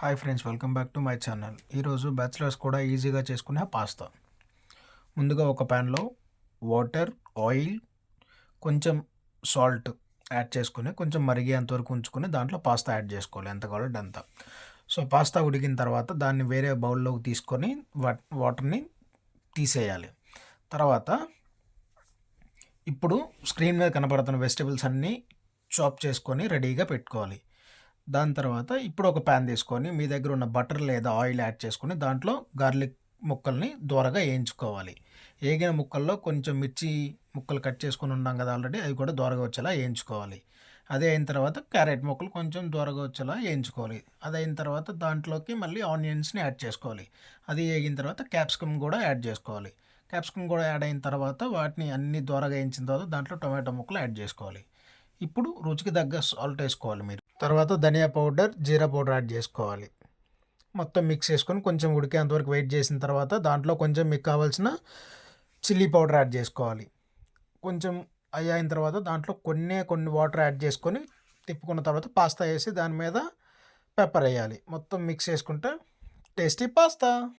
Hi friends welcome back to my channel. ఈరోజు bachelors కూడా ఈజీగా చేసుకునే పాస్తా. ముందుగా ఒక ప్యాన్లో వాటర్ ఆయిల్ కొంచెం సాల్ట్ యాడ్ చేసుకుని కొంచెం మరిగేంత వరకు ఉంచుకొని దాంట్లో పాస్తా యాడ్ చేసుకోవాలి. ఎంత కావాలంటే అంత. సో పాస్తా ఉడికిన తర్వాత దాన్ని వేరే బౌల్లోకి తీసుకొని వాటర్ని తీసేయాలి. తర్వాత ఇప్పుడు స్క్రీన్ మీద కనపడుతున్న వెజిటబుల్స్ అన్నీ చాప్ చేసుకొని రెడీగా పెట్టుకోవాలి. దాని తర్వాత ఇప్పుడు ఒక ప్యాన్ తీసుకొని మీ దగ్గర ఉన్న బటర్ లేదా ఆయిల్ యాడ్ చేసుకొని దాంట్లో గార్లిక్ ముక్కల్ని దూరగా వేయించుకోవాలి వేగిన ముక్కల్లో కొంచెం మిర్చి ముక్కలు కట్ చేసుకొని ఉన్నాం కదా ఆల్రెడీ అవి కూడా దూరగా వచ్చేలా వేయించుకోవాలి అదే అయిన తర్వాత క్యారెట్ ముక్కలు కొంచెం దూరగా వచ్చేలా వేయించుకోవాలి అది అయిన తర్వాత దాంట్లోకి మళ్ళీ ఆనియన్స్ని యాడ్ చేసుకోవాలి. అది వేగిన తర్వాత క్యాప్సికమ్ కూడా యాడ్ చేసుకోవాలి. క్యాప్సికమ్ కూడా యాడ్ అయిన తర్వాత వాటిని అన్ని దూరగా వేయించిన తర్వాత దాంట్లో టొమాటో ముక్కలు యాడ్ చేసుకోవాలి. ఇప్పుడు రుచికి తగ్గ సాల్ట్ వేసుకోవాలి మీరు. తర్వాత ధనియా పౌడర్ జీరా పౌడర్ యాడ్ చేసుకోవాలి. మొత్తం మిక్స్ చేసుకొని కొంచెం ఉడికేంతవరకు వెయిట్ చేసిన తర్వాత దాంట్లో కొంచెం మీకు కావాల్సిన చిల్లీ పౌడర్ యాడ్ చేసుకోవాలి. కొంచెం అయ్యి అయిన తర్వాత దాంట్లో కొన్ని కొన్ని వాటర్ యాడ్ చేసుకొని తిప్పుకున్న తర్వాత పాస్తా వేసి దాని మీద పెప్పర్ వేయాలి. మొత్తం మిక్స్ చేసుకుంటే టేస్టీ పాస్తా